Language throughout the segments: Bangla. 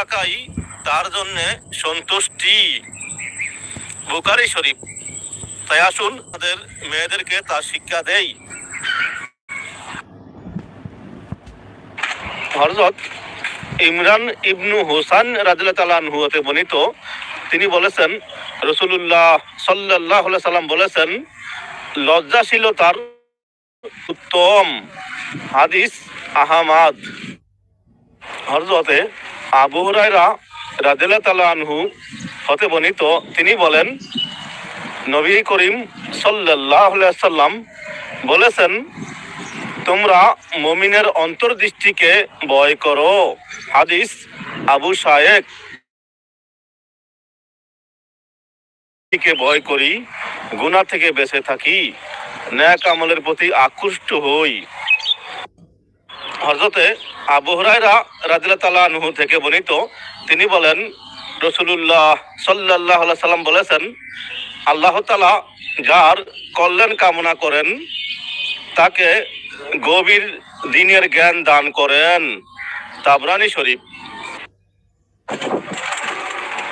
থাকাই তার জন্য সন্তুষ্টি। বুকারি শরীফ, তাই আসুন তাদের মেয়েদেরকে তার শিক্ষা দেই। হরজত ইমরান ইবনু হোসান তালানহু হতে বর্ণিত। তিনি বলেছেন রসুল্লাহ সাল্লাহ সাল্লাম বলেছেন, লজ্জাশীলতার উত্তম হাদিস আহমাদ। হরজতে আবু হুরায়রা রাদিল্লাহ তাআলা আনহু হতে বর্ণিত, তিনি বলেন, নবী করিম আলাইহি সাল্লাম বলেছেন, তোমরা মমিনের অন্তর্দৃষ্টিকে ভয় করো। হাদিস আবু শায়েক ভয় করি, গুনাহ থেকে বেঁচে থাকি, ন্যাক আমলের প্রতি আকৃষ্ট হই। হজরতে আবু রাদিয়াল্লাহু তাআলা আনহু থেকে বর্ণিত, তিনি বলেন, রসুলুল্লাহ আলাইহি সাল্লাম বলেছেন, আল্লাহ তাআলা যার কল্যাণ কামনা করেন, তাকে গভীর দিনের জ্ঞান দান করেন। তাবরানি শরীফ।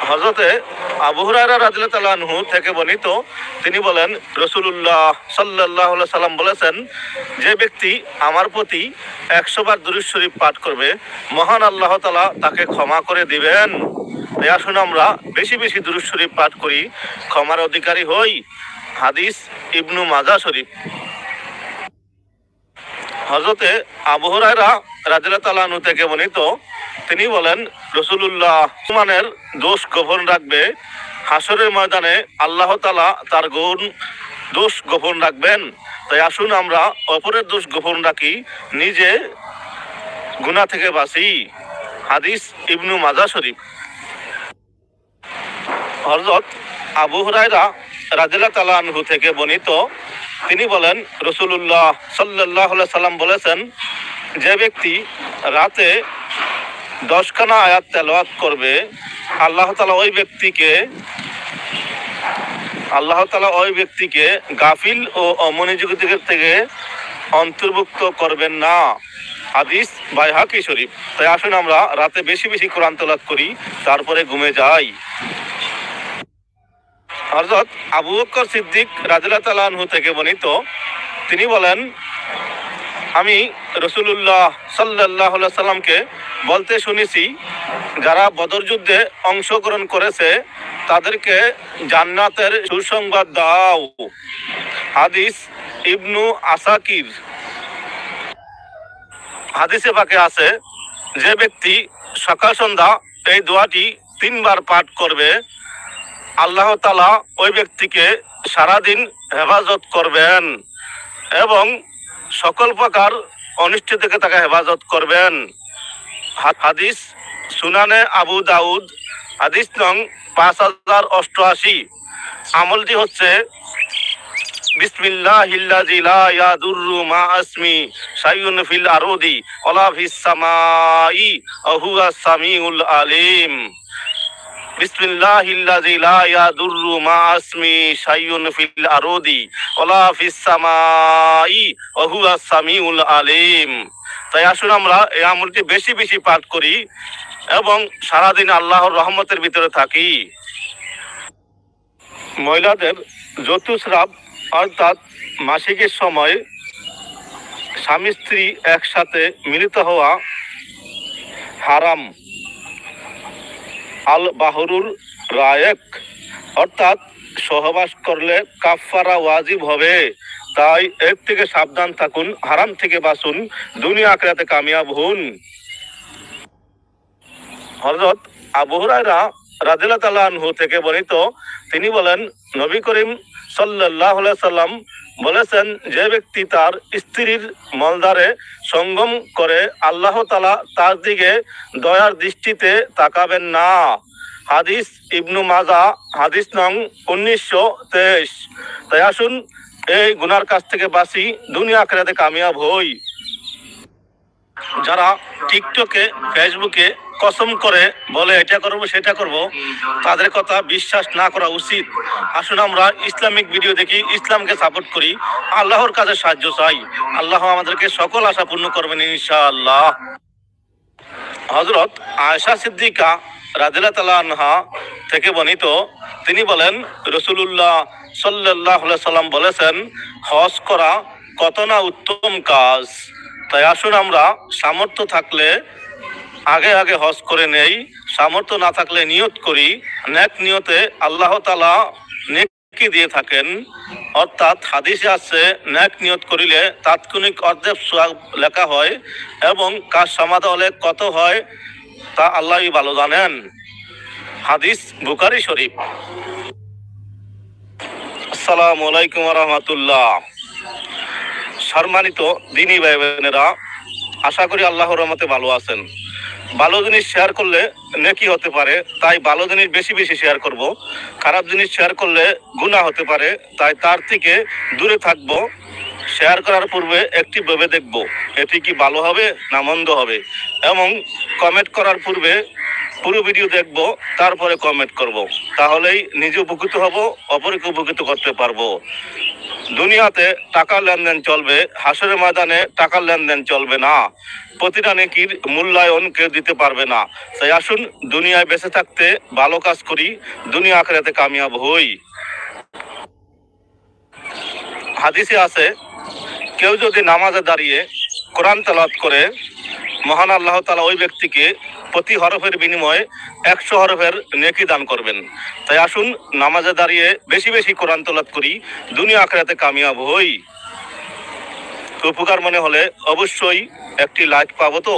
হজরতে আবু হুরায়রা রাদিয়াল্লাহু থেকে বর্ণিত, তিনি বলেন, রসুলুল্লাহ সাল্লাল্লাহু আলাইহি সাল্লাম বলেছেন, যে ব্যক্তি আমার প্রতি একশো বার শরীফ পাঠ করবে, মহান আল্লাহ তাআলা তাকে ক্ষমা করে দিবেন। আসুন আমরা বেশি বেশি দুরূদ শরীফ পাঠ করি, ক্ষমার অধিকারী হই। হাদিস ইবনু মাজা শরীফ। হজরতে আবু হুরায়রা রাদিয়াল্লাহু তাআলা আনহু থেকে বর্ণিত, তিনি বলেন, রসুলুল্লাহ মুসলমানের দোষ গোপন রাখবে। হাসরের ময়দানে আল্লাহ তালা তার গুণ দোষ গোপন রাখবেন। তাই আসুন আমরা অপরের দোষ গোপন রাখি, নিজে গুনাহ থেকে বাঁচি। হাদিস ইবনু মাজা শরীফ। হজরত আবু হুরায়রা রাদিল্লা তালা আনহু থেকে বর্ণিত তিনি বলেন রসুল্লাহ সাল্লাহ সাল্লাম বলেছেন, যে ব্যক্তি রাতে দশখানা আয়াত তেলাওয়াত করবে, আল্লাহ তালা ওই ব্যক্তিকে, আল্লাহ তালা ওই ব্যক্তিকে গাফিল ও অমনোযোগীদের থেকে অন্তর্ভুক্ত করবেন না। হাদিস বাইহাকি শরীফ। তাই আসুন আমরা রাতে বেশি বেশি কোরআন তেলাওয়াত করি, তারপরে ঘুমে যাই। হজরত আবু বকর সিদ্দিক রাজিল্লা তালাহু থেকে বর্ণিত, তিনি বলেন, আমি রসুল্লাহ সাল্লাহ সাল্লামকে বলতে শুনেছি, যারা বদর যুদ্ধে অংশগ্রহণ করেছে, তাদেরকে জান্নাতের সুসংবাদ দাও। হাদিস ইবনু আসাকির হাদিসে পাকে আছে, যে ব্যক্তি সকাল সন্ধ্যা এই দোয়াটি তিনবার পাঠ করবে আল্লাহ তালা ওই ব্যক্তিকে সারাদিন হেফাজত করবেন এবং সকল প্রকার অনিষ্ট থেকে তাকে হেফাজত করবেন। হাদিস সুনানে আবু দাউদ, হাদিস নং পাঁচ হাজার অষ্টআশি। আমলটি হচ্ছে বিসমিল্লাহ ইল্লাযী লা ইয়াদুররু মা আসমি শাইউন ফিল আরদি ওয়ালা ফিস সামাই সামিউল আলিম। বিসমিল্লাহ ইল্লাযী লা ইয়াদুররু মা আসমি শাইউন ফিল আরদি ওয়ালা ফিস সামাই ওয়া হুয়াস সামিউল আলিম। তাই আসুন আমরা এই আমলটি বেশি বেশি পাঠ করি এবং সারাদিন আল্লাহর রহমতের ভিতরে থাকি। মহিলাদের ঋতুস্রাব অর্থাৎ মাসিকের সময় স্বামী স্ত্রী একসাথে মিলিত হওয়া হারাম। আল বাহরুর রায়েক। অর্থাৎ সহবাস করলে কাফারা ওয়াজিব হবে। তাই এর থেকে সাবধান থাকুন, হারাম থেকে বাসুন দুনিয়া আখরাতে কামিয়াব হন। হজরত আবু রাদিয়াল্লাহু তাআলা আনহু থেকে বর্ণিত, তিনি বলেন, নবী করিম আলাইহি সাল্লাম বলেছেন, যে ব্যক্তি তার স্ত্রীর মলদারে সঙ্গম করে আল্লাহ তালা তার দিকে দয়ার দৃষ্টিতে তাকাবেন না। হাদিস ইবনু মাজা, হাদিস নং উনিশশো তেইশ। তাই আসুন, এই গুনার কাছ থেকে বাঁচি, দুনিয়া আখেরাতে কামিয়াব হই। যারা টিকটকে, ফেসবুকে কসম করে বলে, এটা করব, সেটা করব। তাদের কথা বিশ্বাস না করা উচিত। আসুন আমরা ইসলামিক ভিডিও দেখি, ইসলামকে সাপোর্ট করি। আল্লাহর কাছে সাহায্য চাই। আল্লাহ আমাদেরকে সকল আশা পূর্ণ করবেন ইনশাআল্লাহ। হজরত আয়সা সিদ্দিকা রাদিলা তালা আনহা থেকে বর্ণিত, তিনি বলেন, রসুলুল্লাহ সাল্লাহ সাল্লাম বলেছেন, হজ করা কত না উত্তম কাজ। তাই আসুন আমরা সামর্থ্য থাকলে আগে আগে হজ করে নেই, সামর্থ্য না থাকলে নিয়ত করি, নেক নিয়তে আল্লাহ তালা নেকি দিয়ে থাকেন। অর্থাৎ হাদিসে আছে, নেক নিয়ত করিলে তাৎক্ষণিক অর্ধেক সোয়াব লেখা হয় এবং কাজ সমাধা হলে কত হয় তা আল্লাহই ভালো জানেন। হাদিস বুকারি শরীফ। আসসালামু আলাইকুম রহমতুল্লাহ সম্মানিত দিনী ভাই বোনেরা আশা করি আল্লাহর রহমতে ভালো আছেন। ভালো জিনিস শেয়ার করলে নেকি হতে পারে, তাই ভালো জিনিস বেশি বেশি শেয়ার করব। খারাপ জিনিস শেয়ার করলে গুণা হতে পারে, তাই তার থেকে দূরে থাকব। শেয়ার করার পূর্বে একটি ভেবে দেখব, এটি কি ভালো হবে না মন্দ হবে। এবং কমেন্ট করার পূর্বে পুরো ভিডিও দেখব, তারপরে কমেন্ট করব। তাহলেই নিজে উপকৃত হব, অপরকে উপকৃত করতে পারব। দুনিয়াতে টাকার লেনদেন চলবে, হাসরের ময়দানে টাকার লেনদেন চলবে না। প্রতিটা নেকির মূল্যায়ন কেউ দিতে পারবে না। তাই আসুন, দুনিয়ায় বেঁচে থাকতে ভালো কাজ করি, দুনিয়া আখেরাতে কামিয়াব হই। হাদিসে আছে, কেউ যদি নামাজে দাঁড়িয়ে কোরআন তেলাওয়াত করে মহান আল্লাহ তালা ওই ব্যক্তিকে প্রতি হরফের বিনিময়ে একশো হরফের নেকি দান করবেন। তাই আসুন নামাজে দাঁড়িয়ে বেশি বেশি কোরআন তেলাওয়াত করি, দুনিয়া আখেরাতে কামিয়াব হই। উপকার মনে হলে অবশ্যই একটি লাইক পাব তো।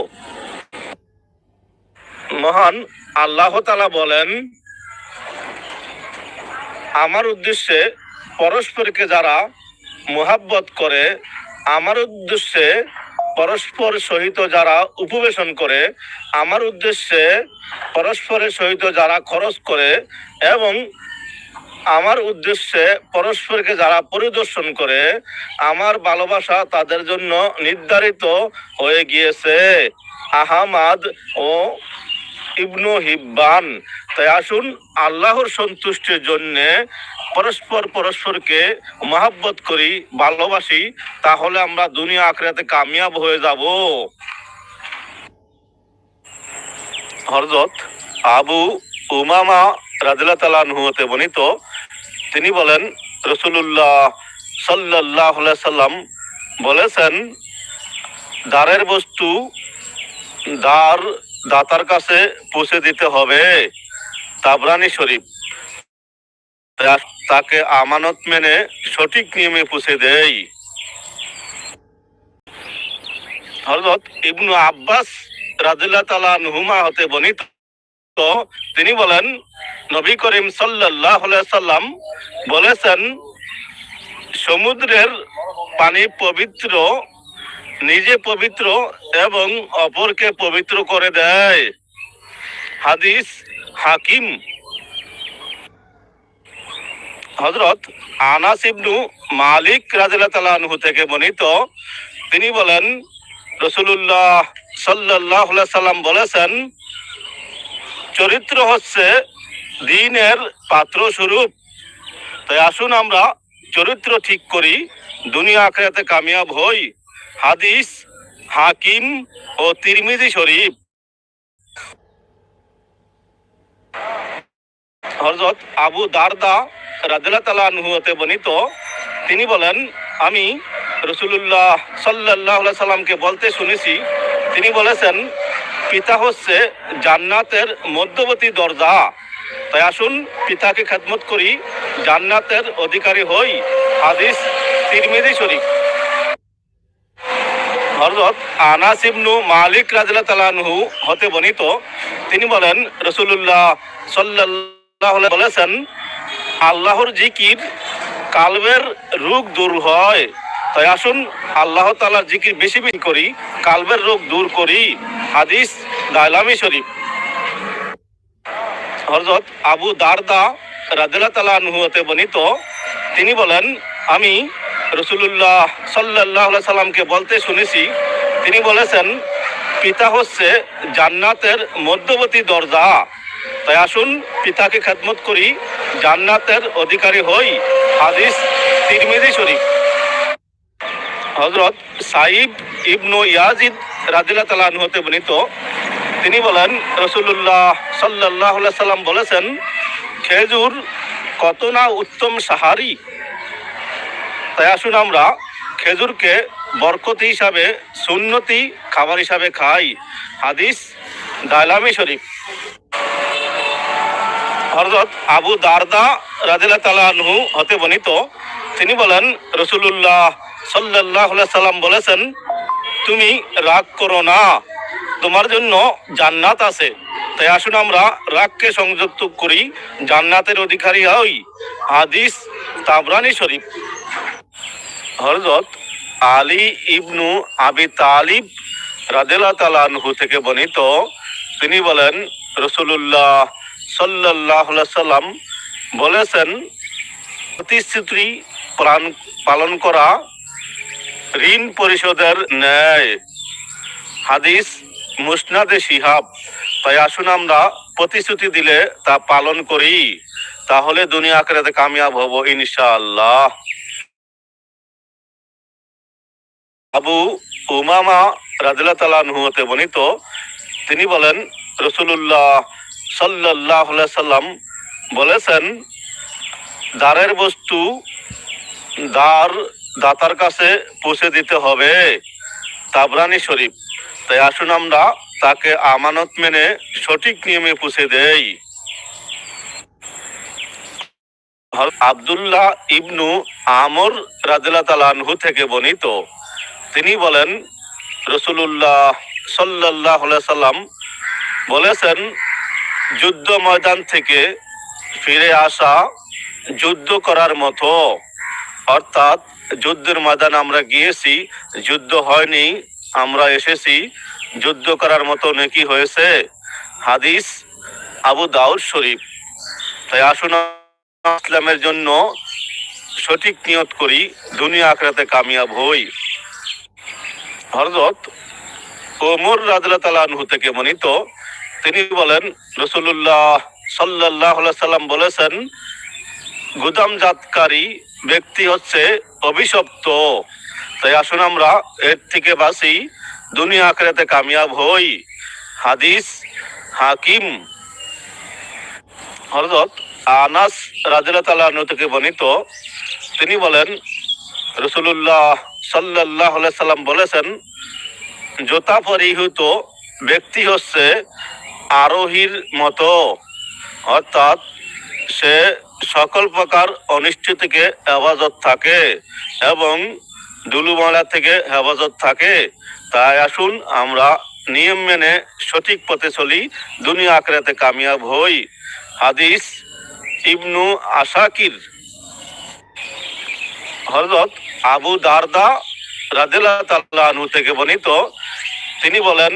মহান আল্লাহ তালা বলেন, আমার উদ্দেশ্যে পরস্পরকে যারা মোহাব্বত করে, আমার উদ্দেশ্যে পরস্পর সহিত যারা উপবেশন করে, আমার উদ্দেশ্যে পরস্পরের সহিত যারা খরচ করে এবং আমার উদ্দেশ্যে পরস্পরকে যারা পরিদর্শন করে, আমার ভালোবাসা তাদের জন্য নির্ধারিত হয়ে গিয়েছে। আহমাদ ও ইবনু হিব্বান। তাই আসুন, আল্লাহর সন্তুষ্টির জন্যে পরস্পর পরস্পরকে মহাব্বত করি, ভালোবাসি, তাহলে আমরা দুনিয়া আখড়াতে কামিয়াব হয়ে যাব। হরজত আবু উমামা রাজিল্লা তালানহু হতে বর্ণিত, তিনি বলেন রসুল্লাহ সাল্লাহ সাল্লাম বলেছেন দ্বারের বস্তু দ্বার দাতার কাছে পৌঁছে দিতে হবে। তাবরানি শরীফ তাকে আমানত মেনে সঠিক নিয়মে পৌঁছে দেয় হজরত ইবনু আব্বাস রাজুল্লাহ তালা নুহুমা হতে বর্ণিত, তিনি বলেন, নবী করিম সাল্লাহ সাল্লাম বলেছেন, সমুদ্রের পানি পবিত্র নিজে পবিত্র এবং অপরকে পবিত্র করে দেয়। হাদিস হাকিম। হজরত আনাস ইবনু মালিক আনহু থেকে বর্ণিত, তিনি বলেন রসুল্লাহ সাল্লাহ সাল্লাম বলেছেন, চরিত্র হচ্ছে দিনের পাত্র স্বরূপ। তাই আসুন আমরা চরিত্র ঠিক করি, দুনিয়া আখড়াতে কামিয়াব হই। হাদিস, হাকিম ও তিরমিজি শরীফ। হজরত আবু দারদা রাজিল্লা তালা হতে বর্ণিত, তিনি বলেন, আমি রসুল্লাহ সাল্লাহ সাল্লামকে বলতে শুনেছি, তিনি বলেছেন, পিতা হচ্ছে জান্নাতের মধ্যবর্তী দরজা। তাই আসুন, পিতাকে খেদমত করি, জান্নাতের অধিকারী হই, হাদিস, তিরমিজি শরীফ। হজরত আনাস ইবনু মালিক রাজিল্লা তালানহু হতে বর্ণিত। তিনি বলেন রসুল্লাহ সাল্লাহ বলেছেন, আল্লাহর জিকির কালবের রোগ দূর হয়। তাই আসুন, আল্লাহ তালার জিকির বেশি বেশি করি, কালবের রোগ দূর করি। হাদিস দাইলামি শরীফ। হজরত আবু দারদা রাদিল্লা তালা হতে বর্ণিত। তিনি বলেন, আমি রসুল্লাহ সাল্লাহ সাল্লামকে বলতে শুনেছি, তিনি বলেছেন, পিতা হচ্ছে জান্নাতের মধ্যবর্তী দরজা। তাই আসুন, পিতাকে খেদমত করি, জান্নাতের অধিকারী হই, হাদিস তিরমিজি শরীফ। হজরত সাইব ইবনু ইয়াজিদ রাদিল্লা তালা হতে বর্ণিত, তিনি বলেন রসুল্লাহ সাল্লাহ সাল্লাম বলেছেন, খেজুর কত না উত্তম সাহারি। তাই আসুন আমরা খেজুরকে বরকতি হিসাবে, সুন্নতি খাবার হিসাবে খাই। হাদিস দালামি শরীফ। হরজত আবু দারদা রাজিল্লা তালাহু হতে বর্ণিত, তিনি বলেন রসুল্লাহ সাল্লাহ সাল্লাম বলেছেন, তুমি রাগ করো না, তোমার জন্য জান্নাত আছে। তাই আসুন আমরা রাগকে সংযুক্ত করি, জান্নাতের অধিকারী হই। হাদিস তাবরানি শরীফ। হরজত আলী ইবনু আবি তালিব রাদেলা তালানহু থেকে বর্ণিত। তিনি বলেন রসুল্লাহ সাল্লাহ সাল্লাম বলেছেন, প্রতিশ্রুতি প্রাণ পালন করা ঋণ পরিশোধের ন্যায়। হাদিস মুসনাদে শিহাব। তাই আসুন আমরা প্রতিশ্রুতি দিলে তা পালন করি। তাহলে দুনিয়া আখেরাতে কামিয়াব হব ইনশাআল্লাহ। আবু উমামা রাজিল্লা তালানহু হতে তিনি বলেন রসুল্লাহ সাল্লাহ সাল্লাম বলেছেন দ্বারের বস্তু দ্বার দাতার কাছে পৌঁছে দিতে হবে, তাবরানি শরীফ। তাই আসুন আমরা তাকে আমানত মেনে সঠিক নিয়মে পৌঁছে দেই। আবদুল্লাহ ইবনু আমর রাজিল্লা তালানহু থেকে বর্ণিত তিনি বলেন রসুল্লাহ সাল্লাহ সাল্লাম বলেছেন, যুদ্ধ ময়দান থেকে ফিরে আসা যুদ্ধ করার মতো। অর্থাৎ যুদ্ধের ময়দান আমরা গিয়েছি, যুদ্ধ হয়নি, আমরা এসেছি, যুদ্ধ করার মতো নাকি হয়েছে। হাদিস আবু দাউদ শরীফ। তাই আসুন ইসলামের জন্য সঠিক নিয়ত করি, দুনিয়া আখরাতে কামিয়াব হই। হরজত ওমর রাজলা তালানহু থেকে মনিত তিনি বলেন রসুল্লাহ সাল্লাহ সাল্লাম বলেছেন গুদামজাতকারী ব্যক্তি হচ্ছে অভিশপ্ত। তাই আসুন আমরা এর থেকে বাঁচি, দুনিয়া আখেরাতে কামিয়াব হই। হাদিস হাকিম। হরজত আনাস রাজিলা থেকে বর্ণিত তিনি বলেন রসুল্লাহ সাল্লাহ সাল্লাম বলেছেন, জোতা পরিহিত ব্যক্তি হচ্ছে আরোহীর মতো। অর্থাৎ সে সকল প্রকার অনিষ্ট থেকে হেফাজত থাকে এবং দুলুমালা থেকে হেফাজত থাকে। তাই আসুন আমরা নিয়ম মেনে সঠিক পথে চলি, দুনিয়া আখড়াতে কামিয়াব হই। হাদিস ইবনু আশাকির হজরত আবু দারদা তাল্লাহু থেকে বর্ণিত। তিনি বলেন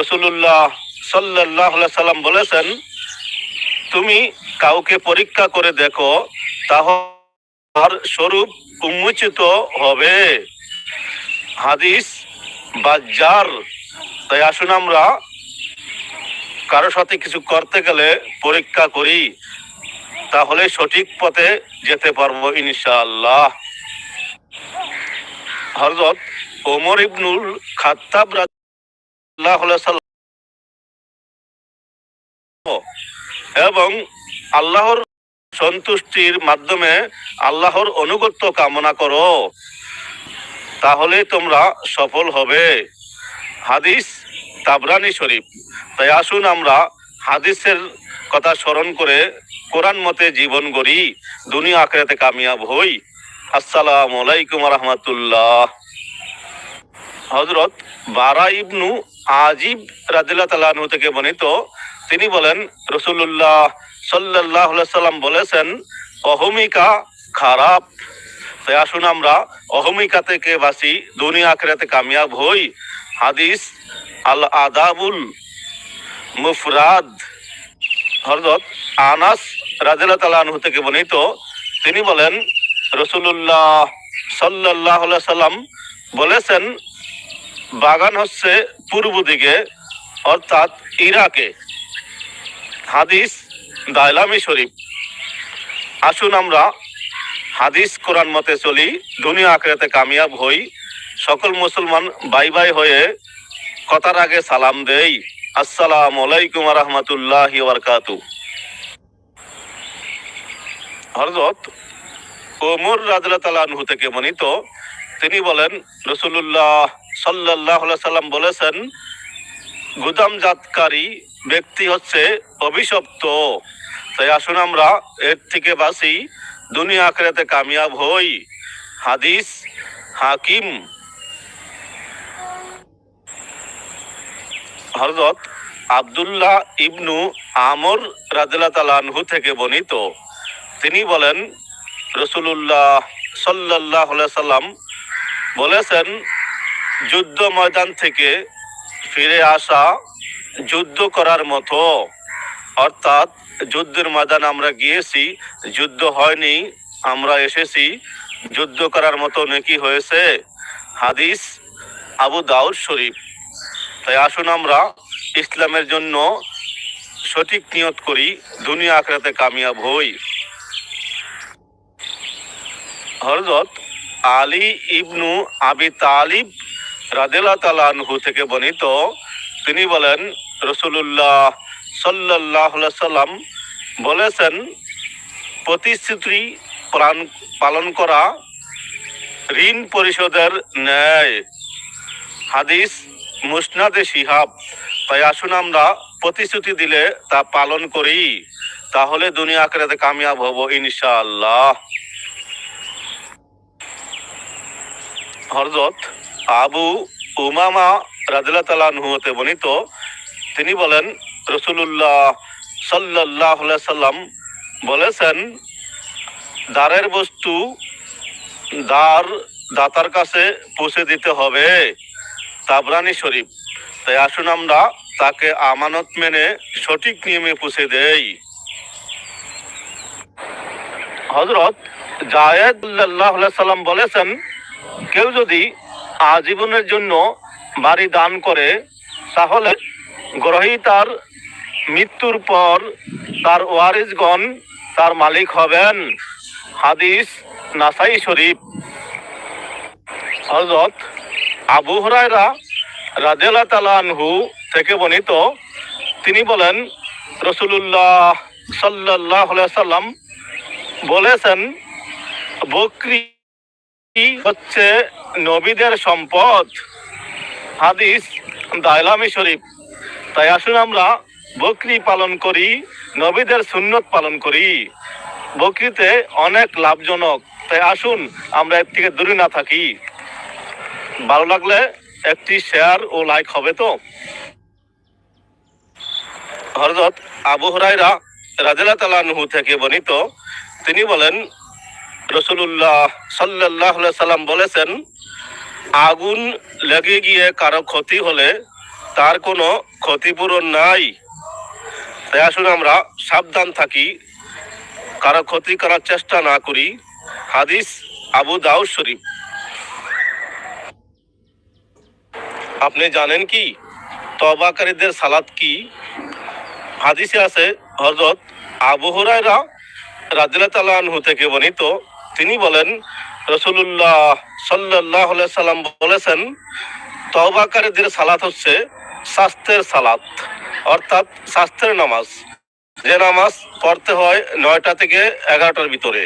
রসুল্লাহ সাল্লাহ সাল্লাম বলেছেন, তুমি কাউকে পরীক্ষা করে দেখো, তাহার স্বরূপ উন্মোচিত হবে। হাদিস বাজার তাই আসুন আমরা কারোর সাথে কিছু করতে গেলে পরীক্ষা করি, তাহলে সঠিক পথে যেতে পারব ইনশাআল্লাহ। হজরত ওমর ইবনুল খাত্তাব এবং আল্লাহর সন্তুষ্টির মাধ্যমে আল্লাহর অনুগত্য কামনা করো তাহলে তোমরা সফল হবে। হাদিস তাবরানি শরীফ। তাই আসুন আমরা হাদিসের কথা স্মরণ করে কোরআন মতে জীবন গড়ি, দুনিয়া আখেরাতে কামিয়াব হই। আসসালামু আলাইকুম রহমতুল্লাহ। হজরত বারা ইবনু আজিব রাদিল্লাহ তালাহু থেকে বর্ণিত, তিনি বলেন রসুল্লাহ সাল্লাহ সাল্লাম বলেছেন, অহমিকা খারাপ। তাই আসুন আমরা অহমিকা থেকে বাঁচি, দুনিয়া আখেরাতে কামিয়াব হই। হাদিস আল আদাবুল মুফরাদ। হরদত আনাস রাজিল্লা তালাহু থেকে বর্ণিত, তিনি বলেন রসুল্লাহ সাল্লাহ সাল্লাম বলেছেন, বাগান হচ্ছে পূর্ব দিকে, অর্থাৎ ইরাকে। হাদিস দাইলামি শরীফ। আসুন আমরা হাদিস কোরআন মতে চলি, দুনিয়া আখেরাতে কামিয়াব হই, সকল মুসলমান বাই বাই হয়ে কথার আগে সালাম দেই। আসসালাম আলাইকুম রহমতুল্লাহ বারকাতু হরজত ওমর রাজলা তালানহু থেকে বর্ণিত তিনি বলেন রসুল্লাহ সাল্লাহ সাল্লাম বলেছেন, গুদামজাতকারী ব্যক্তি হচ্ছে অভিশপ্ত। তাই আসুন আমরা এর থেকে বাঁচি, দুনিয়া আখেরাতে কামিয়াব হই। হাদিস হাকিম। হরজত আব্দুল্লাহ ইবনু আমর রাদিল্লা তালানহু থেকে বর্ণিত। তিনি বলেন রসুল্লাহ সাল্লাহ সাল্লাম বলেছেন, যুদ্ধ ময়দান থেকে ফিরে আসা যুদ্ধ করার মতো। অর্থাৎ যুদ্ধের ময়দান আমরা গিয়েছি, যুদ্ধ হয়নি, আমরা এসেছি, যুদ্ধ করার মতো নাকি হয়েছে। হাদিস আবু দাউদ শরীফ। তাই আসুন আমরা ইসলামের জন্য সঠিক নিয়ত করি, দুনিয়া আখরাতে কামিয়াব হই। হরজত আলী ইবনু আবি তালিব রাদেলা তালানহু থেকে বর্ণিত। তিনি বলেন রসুল্লাহ সাল্লাহ সাল্লাম বলেছেন প্রতিশ্রুতি প্রাণ পালন করা ঋণ পরিশোধের ন্যায়। হাদিস মুসনাদে শিহাব। তাই আসুন আমরা প্রতিশ্রুতি দিলে তা পালন করি, তাহলে দুনিয়া আখেরাতে কামিয়াব হব ইনশাআল্লাহ। হরজত আবু উমামা হতে বর্ণিত। তিনি বলেন রসুল্লাহ সাল্লাহ সাল্লাম বলেছেন দ্বারের বস্তু দ্বার দাতার কাছে পৌঁছে দিতে হবে, তাবরানি শরীফ। তাই আসুন আমরা তাকে আমানত মেনে সঠিক নিয়মে পৌঁছে দেই। হজরত জায়েদ সাল্লাম বলেছেন কেউ যদি আজীবনের জন্য বাড়ি দান করে, তাহলে গ্রহীতার মৃত্যুর পর তার ওয়ারিসগণ তার মালিক হবেন। হাদিস নাসাই শরীফ। হজরত আবু হরাইরা রাজেলা তালানহু থেকে বর্ণিত, তিনি বলেন রসুল্লাহ সাল্লাহ সাল্লাম বলেছেন, বকরি হচ্ছে নবীদের সম্পদ। হাদিস দাইলামি শরীফ। তাই আসুন আমরা বকরি পালন করি, নবীদের সুন্নত পালন করি। বকরিতে অনেক লাভজনক। তাই আসুন আমরা এর থেকে দূরে না থাকি। ভালো লাগলে একটি শেয়ার ও লাইক হবে তো। হরজত আবু হরাইরা রাজেলা তালানহু থেকে বর্ণিত। তিনি বলেন রসুল্লাহ সাল্লাহ সাল্লাম বলেছেন, আগুন লেগে গিয়ে কারও ক্ষতি হলে তার কোনো ক্ষতিপূরণ নাই। তাই আসুন আমরা সাবধান থাকি, কারও ক্ষতি করার চেষ্টা না করি। হাদিস আবু দাউদ শরীফ। আপনি জানেন কি? তবাকারীদের সালাত কি? হাদিসে আছে হজরত আবু হুরায়রা রাদিল্লা তালানহু থেকে বর্ণিত তিনি বলেন রসুল্লাহ সাল্লাহ সাল্লাম বলেছেন তবাকারীদের সালাত হচ্ছে স্বাস্থ্যের সালাত, অর্থাৎ স্বাস্থ্যের নামাজ। যে নামাজ পড়তে হয় নয়টা থেকে এগারোটার ভিতরে।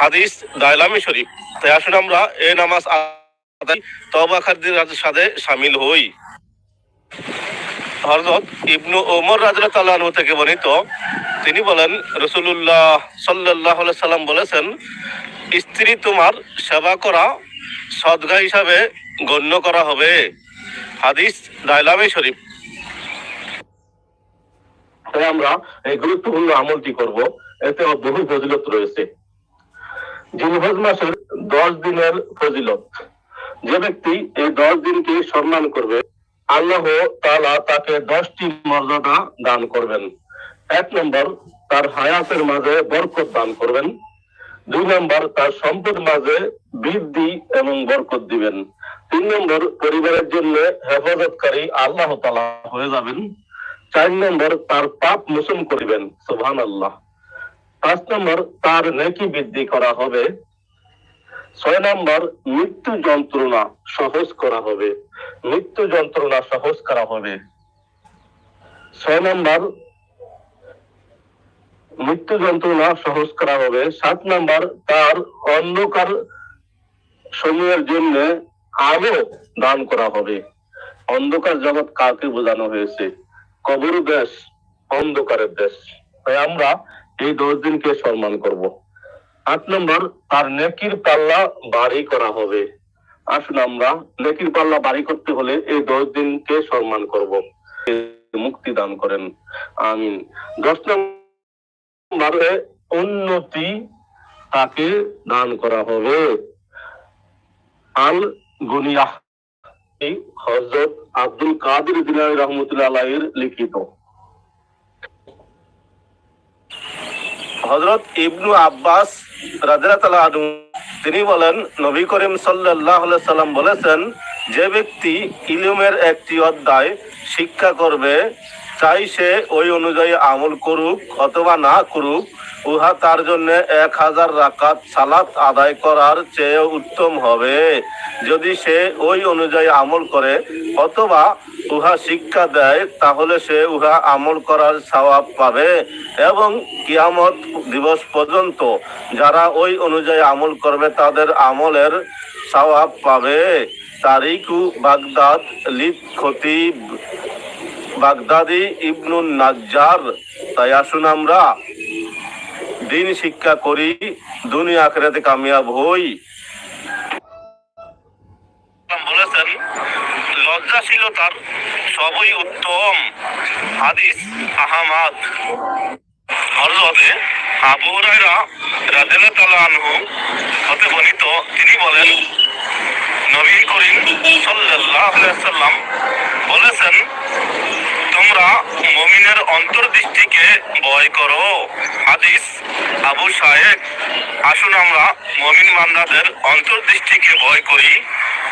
হাদিস দাইলামি শরীফ। তাই আসুন আমরা এই নামাজ আদায় তবাকারীদের সাথে সামিল হই। হরজত ইবনু ওমর রাজা তাল্লাহ থেকে বর্ণিত। তিনি বলেন রসুল্লাহ সাল্লাহ সাল্লাম বলেছেন, স্ত্রী তোমার সেবা করা সদগা হিসাবে গণ্য করা হবে। হাদিস দাইলামে শরীফ। আমরা এই গুরুত্বপূর্ণ আমলটি করব। এতে বহু ফজিলত রয়েছে। জিলহজ মাসের দশ দিনের ফজিলত, যে ব্যক্তি এই দশ দিনকে সম্মান করবে আল্লাহ তাআলা তাকে দশটি মর্যাদা দান করবেন। এক নম্বর, তার হায়াতের মাঝে বরকত দান করবেন। দুই নম্বর, তার সম্পদ মাঝে বৃদ্ধি এবং বরকত দিবেন। তিন নম্বর, পরিবারের জন্য হেফাজতকারী আল্লাহ তালা হয়ে যাবেন। চার নম্বর, তার পাপ মোচন করিবেন সুবহান আল্লাহ পাঁচ নম্বর, তার নেকি বৃদ্ধি করা হবে। ছয় নম্বর, মৃত্যু যন্ত্রণা সহজ করা হবে। মৃত্যু যন্ত্রণা সহজ করা হবে। ছয় নম্বর, মৃত্যু যন্ত্রণা সহজ করা হবে। সাত নাম্বার, তার অন্ধকার সময়ের জন্য আলো দান করা হবে। অন্ধকার জগৎ কাকে বোঝানো হয়েছে? কবর দেশ, অন্ধকারের দেশ। তাই আমরা এই দশ দিনকে সম্মান করব। আট নম্বর, তার নেকির পাল্লা বাড়ি করা হবে। আসুন আমরা নেকির পাল্লা বাড়ি করতে হলে এই দশ দিনকে সম্মান করব। মুক্তি দান করেন। আমিন। দশ নম্বরে উন্নতি তাকে দান করা হবে। আল গুনিয়াহ হজরত আব্দুল কাদের দিলানি রহমতুল্লাহ আলাইহির লিখিত। হজরত ইবনু আব্বাস তিনি বলেন, নবী করিম সাল্লাম বলেছেন, যে ব্যক্তি ইলুমের একটি অধ্যায় শিক্ষা করবে, চাই সে ওই অনুযায়ী আমল করুক অথবা না করুক উহা তার জন্য এক হাজার রাকাত সালাত আদায় করার চেয়ে উত্তম হবে। যদি সে ওই অনুযায়ী আমল করে অথবা উহা শিক্ষা দেয়, তাহলে সে উহা আমল করার স্বভাব পাবে এবং কিয়ামত দিবস পর্যন্ত যারা ওই অনুযায়ী আমল করবে, তাদের আমলের স্বভাব পাবে। তারিকু বাগদাদ লিদ খতিব। বাগদাদি ইবনুন নাজ্জার। তাই আসুন আমরা দিন শিক্ষা করি, দুনিয়া আখেরাতে কামিয়াব হই। বলেছেন, লজ্জাশীলতার সবই উত্তম। হাদিস আহমাদ। হরজতে আবু রাদিয়াল্লাহু তাআলা আনহু হতে বর্ণিত, তিনি বলেন, নবী করিম আলাইহি সাল্লাম বলেছেন তোমরা মুমিনের অন্তর্দৃষ্টিকে ভয় করো। হাদিস আবু সাহেব আসুন আমরা মুমিন বান্দাদের অন্তর্দৃষ্টিকে ভয় করি,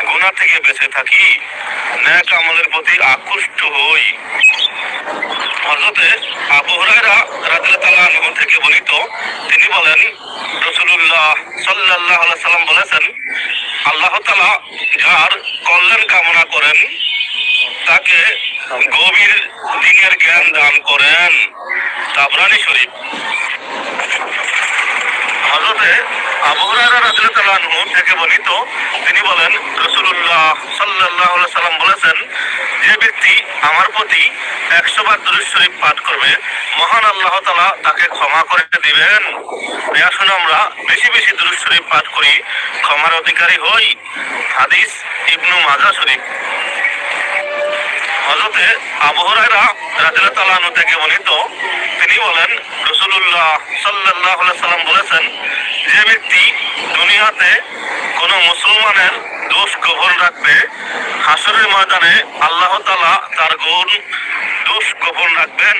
গুনাহ থেকে বেঁচে থাকি, ন্যাক আমলের প্রতি আকৃষ্ট হই। হযরতে আবু হুরায়রা রাদিয়াল্লাহু আনহু থেকে বর্ণিত, তিনি বলেন, রাসূলুল্লাহ সাল্লাল্লাহু আলাইহি সাল্লাম বলেছেন, আল্লাহ তাআলা যার কল্যাণ কামনা করেন তাকে গভীর দিনের জ্ঞান দান করেন তাবরানি শরীফ। আনহু থেকে তিনি বলেন সাল্লাম বলেছেন, যে ব্যক্তি আমার প্রতি 100 বার দুরূদ শরীফ পাঠ করবে, মহান আল্লাহ তাকে ক্ষমা করে দিবেন। আসুন আমরা বেশি বেশি দুরূদ শরীফ পাঠ করি, ক্ষমার অধিকারী হই। হাদিস ইবনু মাজাহ শরীফ। হজরতে আবু হুরায়রা রাদিয়াল্লাহু আনহু থেকে বর্ণিত, তিনি বলেন, রাসূলুল্লাহ সাল্লাল্লাহু আলাইহি সাল্লাম বলেছেন, যে ব্যক্তি দুনিয়াতে কোন মুসলমানের দোষ গোপন রাখবে, হাসরের ময়দানে আল্লাহ তাআলা তার গুণ দোষ গোপন রাখবেন।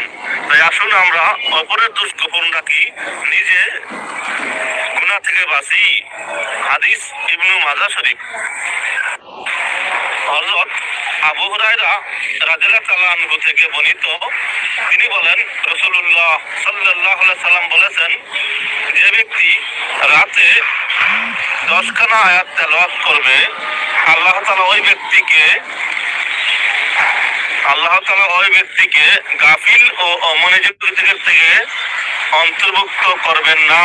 তাই আসুন আমরা অপরের দোষ গোপন রাখি, নিজে গুনাহ থেকে বাঁচি। হাদিস ইবনু মাজাহ শরীফ। হযরত আবু হুরায়রা থেকে বর্ণিত। তিনি বলেন সাল্লাম বলেছেন, যে ব্যক্তি রাতে আয়াত তেলাওয়াত করবে, আল্লাহ ওই ব্যক্তিকে, আল্লাহ ওই ব্যক্তিকে গাফিল ও অমনোযোগীদের থেকে অন্তর্ভুক্ত করবেন না।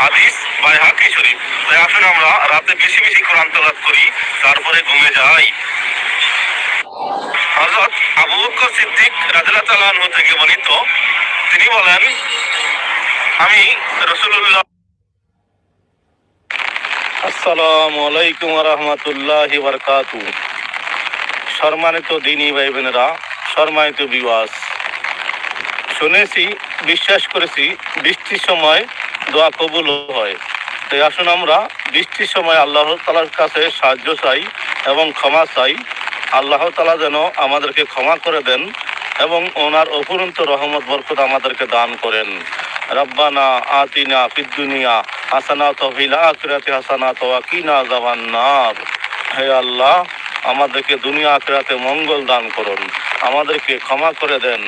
হাদিস বাইহাকি শরীফ। তাই আসুন আমরা রাতে বেশি বেশি কোরআন তেলাওয়াত করি, তারপরে ঘুমে যাই। আবু বকর সিদ্দিক থেকে বর্ণিত, তিনি বলেন, আমি আসসালামু আলাইকুম সম্মানিত দিনী ভাই বোনেরা সম্মানিত বিবাস শুনেছি, বিশ্বাস করেছি, বৃষ্টির সময় দোয়া কবুল হয়। তাই আসুন আমরা বৃষ্টির সময় আল্লাহ তালার কাছে সাহায্য চাই এবং ক্ষমা চাই। আল্লাহ তালা যেন আমাদেরকে ক্ষমা করে দেন এবং ওনার অফুরন্ত রহমত, বরকত আমাদেরকে দান করেন। রব্বানা আতিনা ফিদ্দুনিয়া হাসানা তহিলা আকিরাতে হাসানা তোয়াকিনা জাবান্নার হে আল্লাহ, আমাদেরকে দুনিয়া আকিরাতে মঙ্গল দান করুন, আমাদেরকে ক্ষমা করে দেন।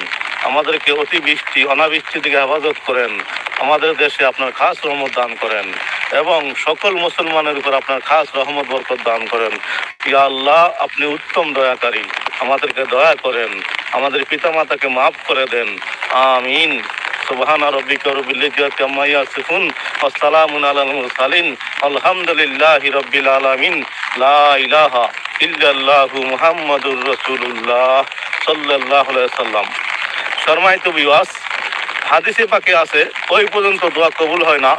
আমাদেরকে অতিবৃষ্টি অনাবৃষ্টি থেকে হেফাজত করেন। আমাদের দেশে আপনার খাস রহমত দান করেন এবং সকল মুসলমানের উপর আপনার খাস রহমত, বরকত দান করেন। ইয়া আল্লাহ, আপনি উত্তম দয়াকারী। আমাদেরকে দয়া করেন। আমাদের পিতামাতাকে মাফ করে দেন। আমিন। সুবহান রব্বিকা রব্বিল ইজ্জাতি আম্মা ইয়াসিফুন ওয়া সালামুন আলাল মুরসালিন। আলহামদুলিল্লাহি রাব্বিল আলামিন। লা ইলাহা ইল্লাল্লাহু মুহাম্মাদুর রাসূলুল্লাহ সাল্লাল্লাহু আলাইহি সাল্লাম সম্মানিত বিওয়াস হাদিসে পাকে আছে, ওই পর্যন্ত দোয়া কবুল হয় না।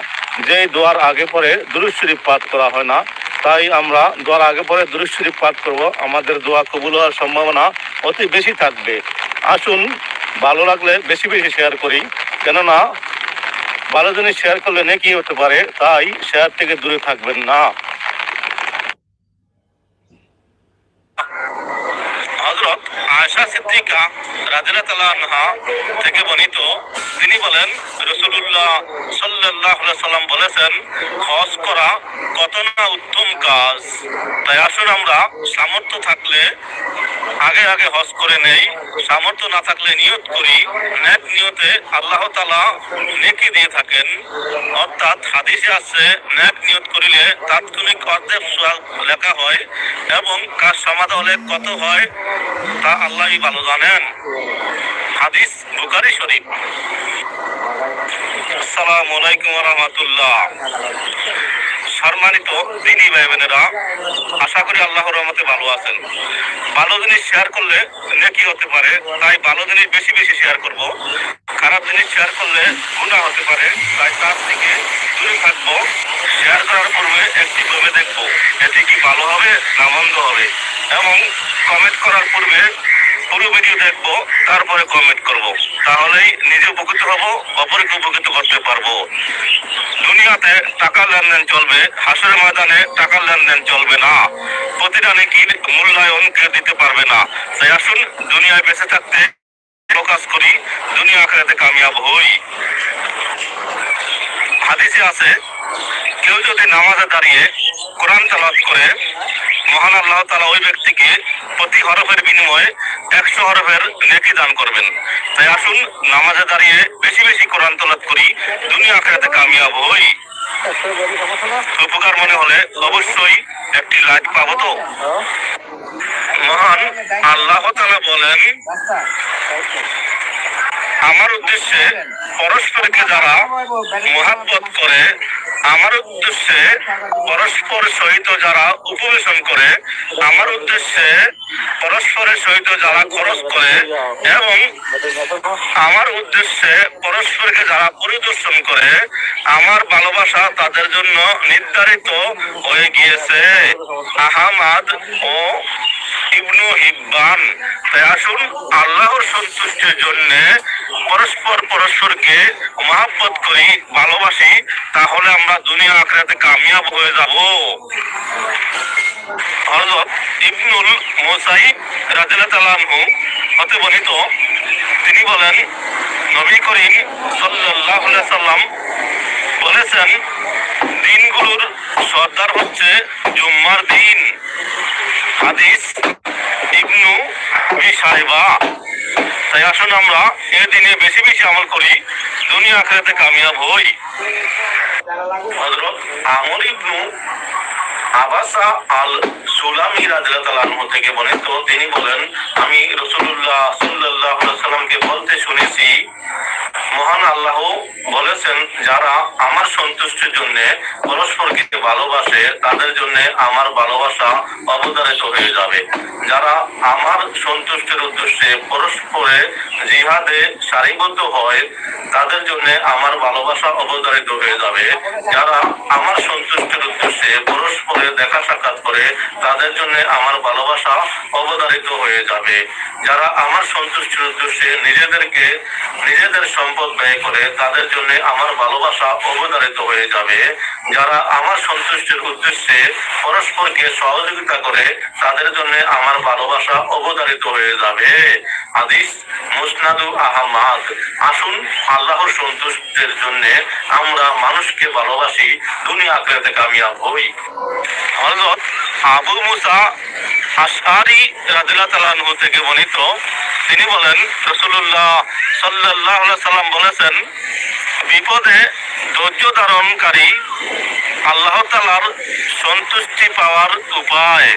যে দোয়ার আগে পরে শরীফ পাঠ করা হয় না, তাই আমরা দোয়ার আগে পরে শরীফ পাঠ করব। আমাদের দোয়া কবুল হওয়ার সম্ভাবনা অতি বেশি থাকবে। আসুন, ভালো লাগলে বেশি বেশি শেয়ার করি। কেননা, ভালো জিনিস শেয়ার করলে নেকি হতে পারে, তাই শেয়ার থেকে দূরে থাকবেন না হজরত আয়সা সিদ্দিকা রাজিলা তালা আনহা থেকে বর্ণিত, তিনি বলেন রসুল্লাহ সাল্লাহ সাল্লাম বলেছেন, হজ করা কত না উত্তম কাজ। তাই আসুন আমরা সামর্থ্য থাকলে, আগে আগে হজ করে নেই, সামর্থ্য না থাকলে নিয়ত করি, নেক নিয়তে আল্লাহ তালা নেকি দিয়ে থাকেন। অর্থাৎ হাদিসে আছে, নেক নিয়ত করিলে তাৎক্ষণিক অর্ধেক লেখা হয় এবং কাজ সমাধা হলে কত হয়? তা আল্লাহই ভালো জানেন। হাদিস বুকারি শরীফ। আসসালামু আলাইকুম রহমতুল্লাহ। সম্মানিত দিনী ভাই বোনেরা আশা করি আল্লাহর রহমতে ভালো আছেন। ভালো জিনিস শেয়ার করলে নেকি হতে পারে, তাই ভালো জিনিস বেশি বেশি শেয়ার করব। খারাপ জিনিস শেয়ার করলে গুণা হতে পারে, তাই তার থেকে দূরে থাকব। শেয়ার করার পূর্বে একটি ভেবে দেখব, এতে কি ভালো হবে না মন্দ হবে। এবং কমেন্ট করার পূর্বে পুরো ভিডিও দেখব, তারপরে কমেন্ট করব। তাহলেই নিজে উপকৃত হব, অপরকে উপকৃত করতে পারব। দুনিয়াতে টাকার লেনদেন চলবে হাসের ময়দানে টাকার লেনদেন চলবে না। প্রতিটা নেকির মূল্যায়ন কেউ দিতে পারবে না। তাই আসুন, দুনিয়ায় বেঁচে থাকতে প্রকাশ করি, দুনিয়া আখেরাতে কামিয়াব হই। হাদিসে আছে, কেউ যদি নামাজে দাঁড়িয়ে কোরআন তালাত করে মহান আল্লাহ তালা ওই ব্যক্তিকে প্রতি হরফের বিনিময়ে একশো হরফের নেকি দান করবেন। তাই আসুন, নামাজে দাঁড়িয়ে বেশি বেশি কোরআন তালাত করি, দুনিয়া আখেরাতে কামিয়াব হই। উপকার মনে হলে অবশ্যই একটি লাইক পাবো তো। মহান আল্লাহ তালা বলেন, আমার উদ্দেশ্যে পরস্পরকে যারা মহাব্বত করে আমার উদ্দেশ্যে পরস্পর সহিত যারা উপবেশন করে, আমার উদ্দেশ্যে পরস্পরের সহিত যারা খরচ করে এবং আমার উদ্দেশ্যে পরস্পরকে যারা পরিদর্শন করে, আমার ভালোবাসা তাদের জন্য নির্ধারিত হয়ে গিয়েছে। আহমাদ ও ইবনু হিব্বান, তাই আসুন আল্লাহর সন্তুষ্টির জন্য পরস্পর পরস্পরকে মহাব্বত করি, ভালোবাসি, তাহলে আমরা দুনিয়া আখড়াতে কামিয়াব হয়ে যাব। ইবনুল হতে বর্ণিত, তিনি বলেন, নবী করিম সাল্লাম বলেছেন, দিনগুলোর সর্দার হচ্ছে জুম্মার দিন। হাদিস ইবনু সাহেবা তাই আসুন আমরা এ দিনে বেশি বেশি আমল করি, দুনিয়া আখেরাতে কামিয়াব হই। আমর ইবনু আবাসা আল সুলামি আনহু থেকে বর্ণিত, তিনি বলেন, আমি সাল্লাল্লাহু সাল্লামকে বলতে শুনেছি, মহান আল্লাহ বলেছেন, যারা আমার সন্তুষ্টির জন্য পরস্পরকে ভালোবাসে, তাদের জন্য আমার ভালোবাসা অবতারিত হয়ে যাবে। যারা আমার সন্তুষ্টির উদ্দেশ্যে পরস্পরে জিহাদে সারিবদ্ধ হয় তাদের জন্য আমার ভালোবাসা অবতারিত হয়ে যাবে। যারা আমার সন্তুষ্টির উদ্দেশ্যে পরস্পরে দেখা সাক্ষাৎ করে, তাদের জন্য আমার ভালোবাসা অবতারিত হয়ে যাবে। যারা আমার সন্তুষ্টির উদ্দেশ্যে নিজেদেরকে, নিজেদের সম্পদ ব্যয় করে তাদের জন্য আমার ভালোবাসা অবতারিত হয়ে যাবে। যারা আমার সন্তুষ্টির উদ্দেশ্যে পরস্পরকে সহযোগিতা করে তাদের জন্য আমার ভালোবাসা অবতারিত হয়ে যাবে। হাদিস মুসনাদু আহমাদ। আসুন আল্লাহর সন্তুষ্টের জন্য আমরা মানুষকে ভালোবাসি, দুনিয়া আখেরাতে কামিয়াব হই। আবু মুসা আশআরি রাদিয়াল্লাহু তাআলা আনহু থেকে বর্ণিত, তিনি বলেন রসুল্লাহ সাল্লাহ সাল্লাম বলেছেন, বিপদে ধৈর্য ধারণকারী আল্লাহ তালার সন্তুষ্টি পাওয়ার উপায়।